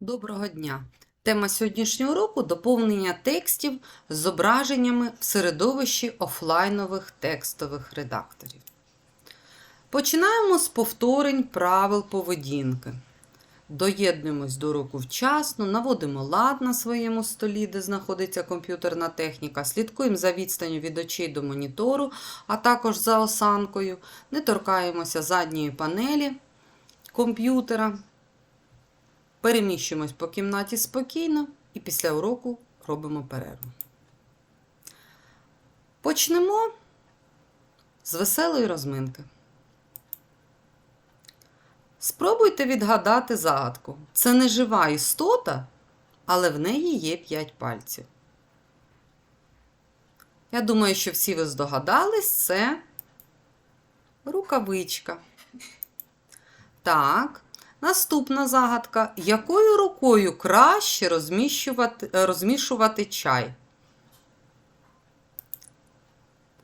Доброго дня! Тема сьогоднішнього уроку доповнення текстів з зображеннями в середовищі офлайнових текстових редакторів. Починаємо з повторень правил поведінки. Доєднуємось до уроку вчасно, наводимо лад на своєму столі, де знаходиться комп'ютерна техніка, слідкуємо за відстанню від очей до монітору, а також за осанкою, не торкаємося задньої панелі комп'ютера. Переміщуємось по кімнаті спокійно і після уроку робимо перерву. Почнемо з веселої розминки. Спробуйте відгадати загадку. Це не жива істота, але в неї є 5 пальців. Я думаю, що всі ви здогадались, це рукавичка. Так. Наступна загадка. Якою рукою краще е, розмішувати чай?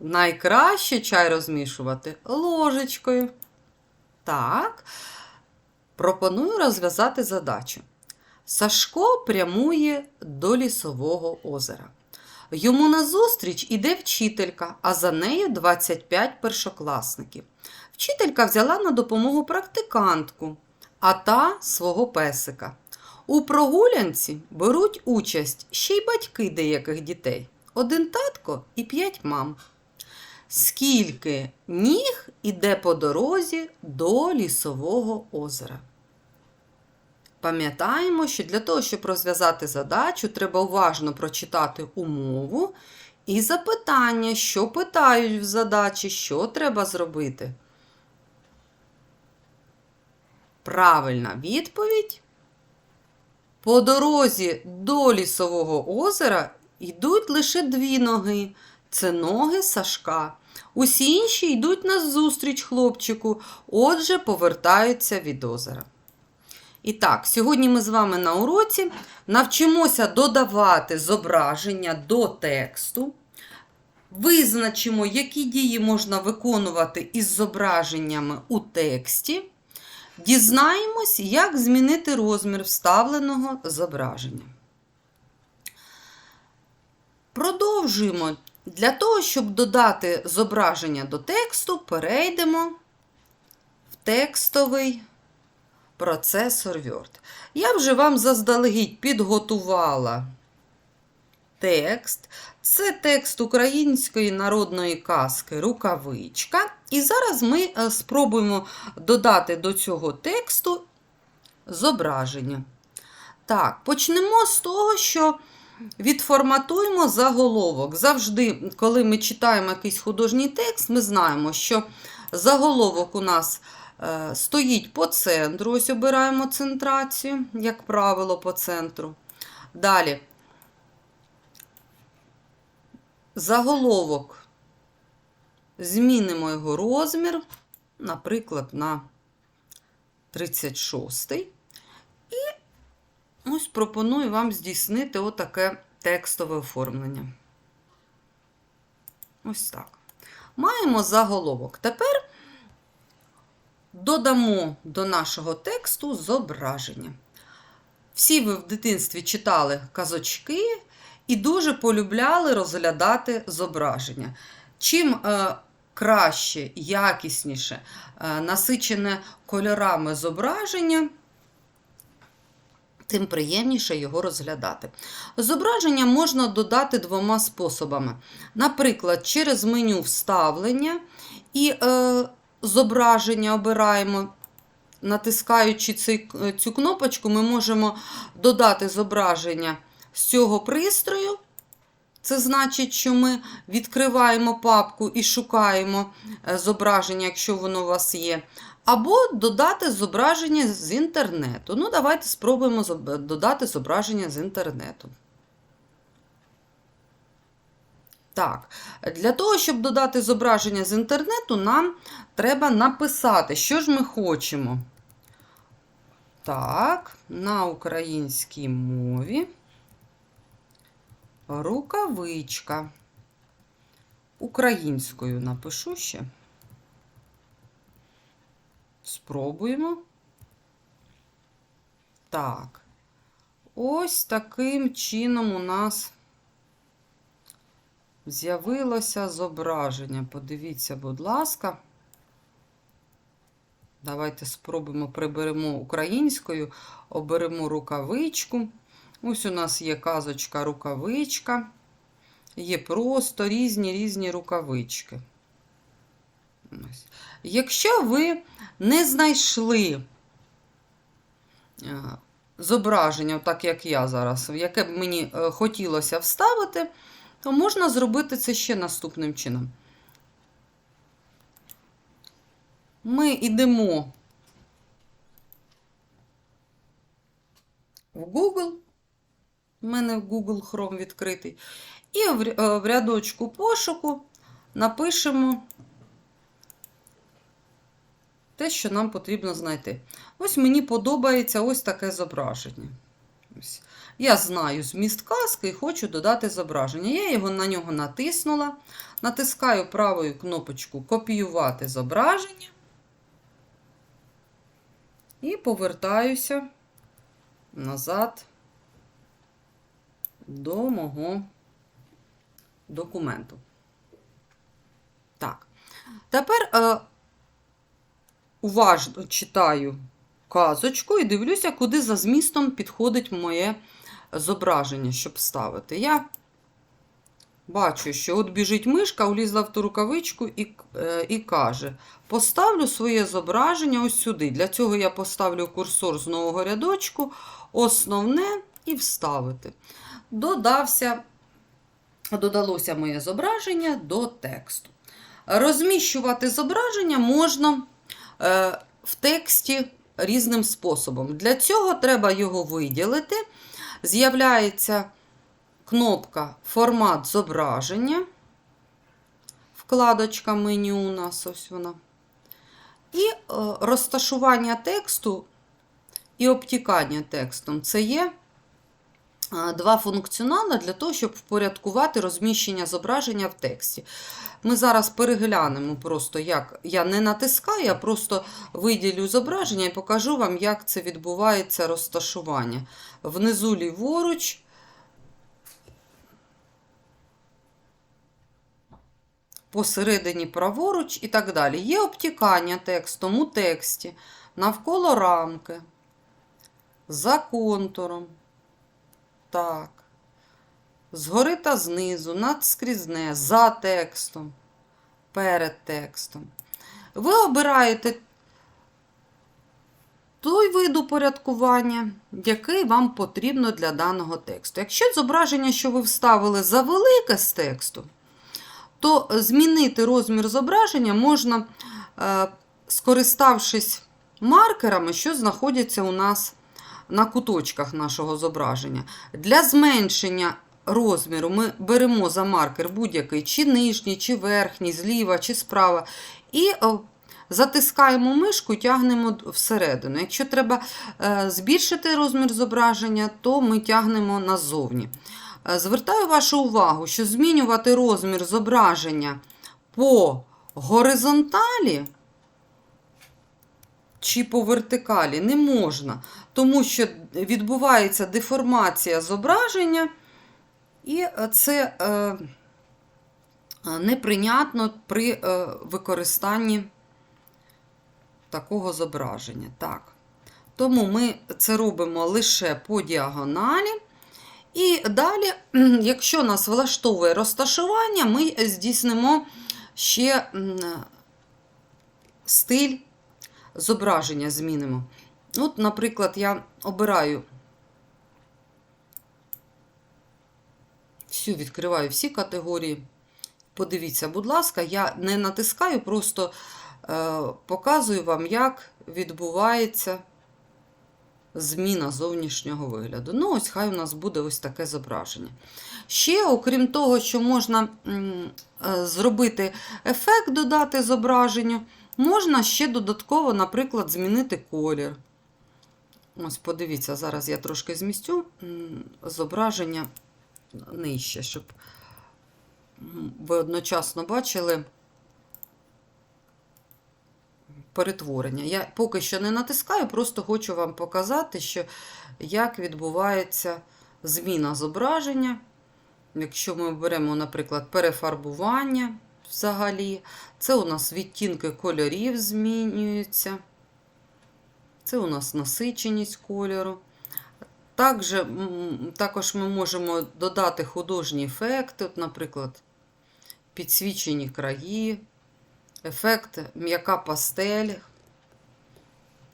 Найкраще чай розмішувати ложечкою. Так. Пропоную розв'язати задачу. Сашко прямує до лісового озера. Йому назустріч іде вчителька, а за нею 25 першокласників. Вчителька взяла на допомогу практикантку а та свого песика. У прогулянці беруть участь ще й батьки деяких дітей. Один татко і п'ять мам. Скільки ніг іде по дорозі до лісового озера? Пам'ятаємо, що для того, щоб розв'язати задачу, треба уважно прочитати умову і запитання, що питають в задачі, що треба зробити. Правильна відповідь. По дорозі до лісового озера йдуть лише дві ноги. Це ноги Сашка. Усі інші йдуть назустріч хлопчику, отже, повертаються від озера. І так, сьогодні ми з вами на уроці навчимося додавати зображення до тексту. Визначимо, які дії можна виконувати із зображеннями у тексті. Дізнаємось, як змінити розмір вставленого зображення. Продовжуємо. Для того, щоб додати зображення до тексту, перейдемо в текстовий процесор Word. Я вже вам заздалегідь підготувала текст. Це текст української народної казки Рукавичка. І зараз ми е, спробуємо додати до цього тексту зображення. Так, почнемо з того, що відформатуємо заголовок. Завжди, коли ми читаємо якийсь художній текст, ми знаємо, що заголовок у нас е, стоїть по центру. Ось обираємо центрацію, як правило, по центру. Далі заголовок. Змінимо його розмір, наприклад, на 36. І ось пропоную вам здійснити отаке текстове оформлення. Ось так. Маємо заголовок. Тепер додамо до нашого тексту зображення. Всі ви в дитинстві читали казочки і дуже полюбляли розглядати зображення. Чим е, краще, якісніше, е, насичене кольорами зображення, тим приємніше його розглядати. Зображення можна додати двома способами. Наприклад, через меню вставлення і е, зображення обираємо. Натискаючи цю кнопочку, ми можемо додати зображення з цього пристрою. Це значить, що ми відкриваємо папку і шукаємо е, зображення, якщо воно у вас є. Або додати зображення з інтернету. Ну, давайте спробуємо додати зображення з інтернету. Так, для того, щоб додати зображення з інтернету, нам треба написати, що ж ми хочемо. Так, на українській мові. Рукавичка. Українською напишу ще. Спробуємо. Так. ось таким чином у нас з'явилося зображення. Подивіться, будь ласка. Давайте спробуємо приберемо українською, оберемо рукавичку. Ось у нас є казочка рукавичка. Є просто різні різні рукавички. Ось. Якщо ви не знайшли е, зображення, так як я зараз, яке б мені е, хотілося вставити, то можна зробити це ще наступним чином. Ми йдемо в Google. У мене Google Chrome відкритий. І е, в рядочку пошуку напишемо те, що нам потрібно знайти. Ось мені подобається ось таке зображення. Я знаю зміст казки і хочу додати зображення. Я його на нього натиснула. Натискаю правою кнопочку Копіювати зображення. І повертаюся назад до мого документу. Так. Тепер е, уважно читаю казочку і дивлюся, куди за змістом підходить моє зображення, щоб ставити. Я бачу, що от біжить мишка, улізла в ту рукавичку і, е, і каже: поставлю своє зображення ось сюди. Для цього я поставлю курсор з нового рядочку, основне і вставити. Додався, додалося моє зображення до тексту. Розміщувати зображення можна е, в тексті різним способом. Для цього треба його виділити. З'являється кнопка Формат зображення. Вкладочка меню у нас ось вона. І е, розташування тексту і обтікання текстом. Це є два функціонали для того, щоб впорядкувати розміщення зображення в тексті. Ми зараз переглянемо просто, як я не натискаю, я просто виділю зображення і покажу вам, як це відбувається розташування. Внизу ліворуч. Посередині праворуч і так далі. Є обтікання текстом у тексті, навколо рамки, за контуром. Так. Згори та знизу, надскрізне, за текстом, перед текстом. Ви обираєте той вид упорядкування, який вам потрібно для даного тексту. Якщо зображення, що ви вставили, завелике з тексту, то змінити розмір зображення можна, е, скориставшись маркерами, що знаходяться у нас на куточках нашого зображення. Для зменшення розміру ми беремо за маркер будь-який, чи нижній, чи верхній, зліва, чи справа. І затискаємо мишку тягнемо всередину. Якщо треба е, збільшити розмір зображення, то ми тягнемо назовні. Е, Звертаю вашу увагу, що змінювати розмір зображення по горизонталі чи по вертикалі не можна, тому що відбувається деформація зображення, і це е, неприйнятно при е, використанні такого зображення. Так. Тому ми це робимо лише по діагоналі. І далі, якщо нас влаштовує розташування, ми здійснимо ще стиль зображення змінимо. От, наприклад, я обираю всю, відкриваю всі категорії. Подивіться, будь ласка, я не натискаю, просто е, показую вам, як відбувається зміна зовнішнього вигляду. Ну, ось хай у нас буде ось таке зображення. Ще, окрім того, що можна е, зробити ефект, додати зображенню, можна ще додатково, наприклад, змінити колір. Ось, подивіться, зараз я трошки змістю зображення нижче, щоб ви одночасно бачили. перетворення. Я поки що не натискаю, просто хочу вам показати, що як відбувається зміна зображення. Якщо ми беремо, наприклад, перефарбування взагалі, це у нас відтінки кольорів змінюються. Це у нас насиченість кольору. Також, також ми можемо додати художні ефекти, от, наприклад, підсвічені краї, ефект м'яка пастель.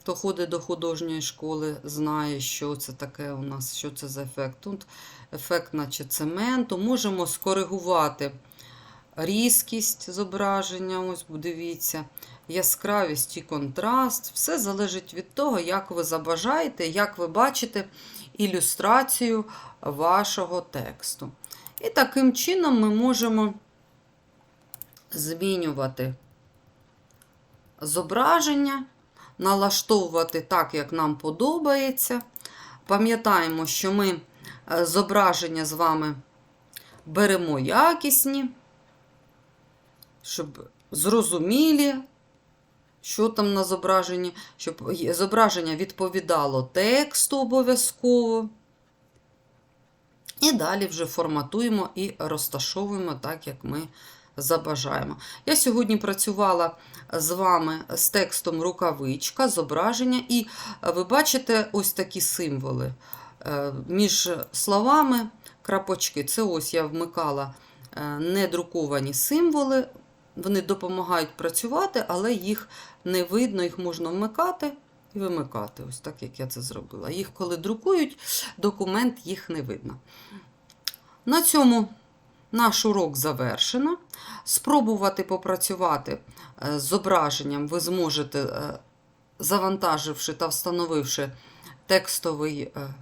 Хто ходить до художньої школи, знає, що це таке у нас, що це за ефект. Тут ефект, наче цементу. Можемо скоригувати різкість зображення, ось дивіться, яскравість і контраст. Все залежить від того, як ви забажаєте, як ви бачите ілюстрацію вашого тексту. І таким чином ми можемо змінювати зображення, налаштовувати так, як нам подобається. Пам'ятаємо, що ми е, зображення з вами беремо якісні, щоб зрозумілі, що там на зображенні, щоб зображення відповідало тексту обов'язково. І далі вже форматуємо і розташовуємо так, як ми забажаємо. Я сьогодні працювала з вами з текстом рукавичка, зображення, і ви бачите ось такі символи. Е, Між словами крапочки. Це ось я вмикала е, недруковані символи. Вони допомагають працювати, але їх не видно, їх можна вмикати і вимикати. Ось так, як я це зробила. Їх, коли друкують, документ їх не видно. На цьому наш урок завершено. Спробувати попрацювати е, з зображенням ви зможете, е, завантаживши та встановивши текстовий е,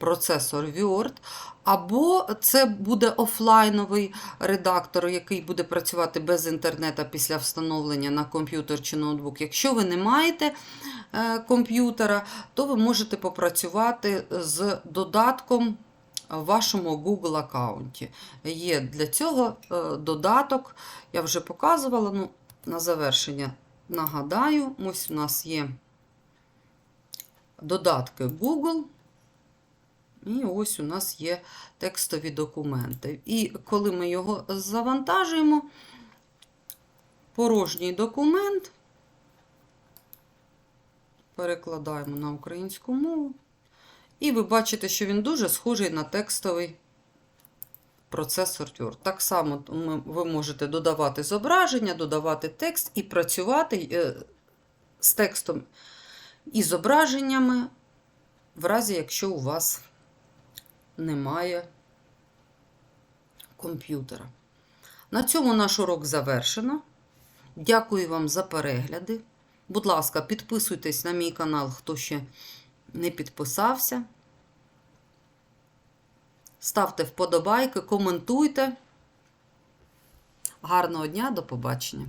процесор Word, або це буде офлайновий редактор, який буде працювати без інтернету після встановлення на комп'ютер чи ноутбук. Якщо ви не маєте комп'ютера, то ви можете попрацювати з додатком в вашому Google аккаунті. Є для цього е, додаток, я вже показувала, ну, на завершення нагадаю, ось у нас є додатки Google. І ось у нас є текстові документи. І коли ми його завантажуємо, порожній документ перекладаємо на українську мову. І ви бачите, що він дуже схожий на текстовий процесор Word. Так само ви можете додавати зображення, додавати текст і працювати е, з текстом і зображеннями, в разі, якщо у вас немає комп'ютера. На цьому наш урок завершено. Дякую вам за перегляди. Будь ласка, підписуйтесь на мій канал, хто ще не підписався. Ставте вподобайки, коментуйте. Гарного дня, до побачення!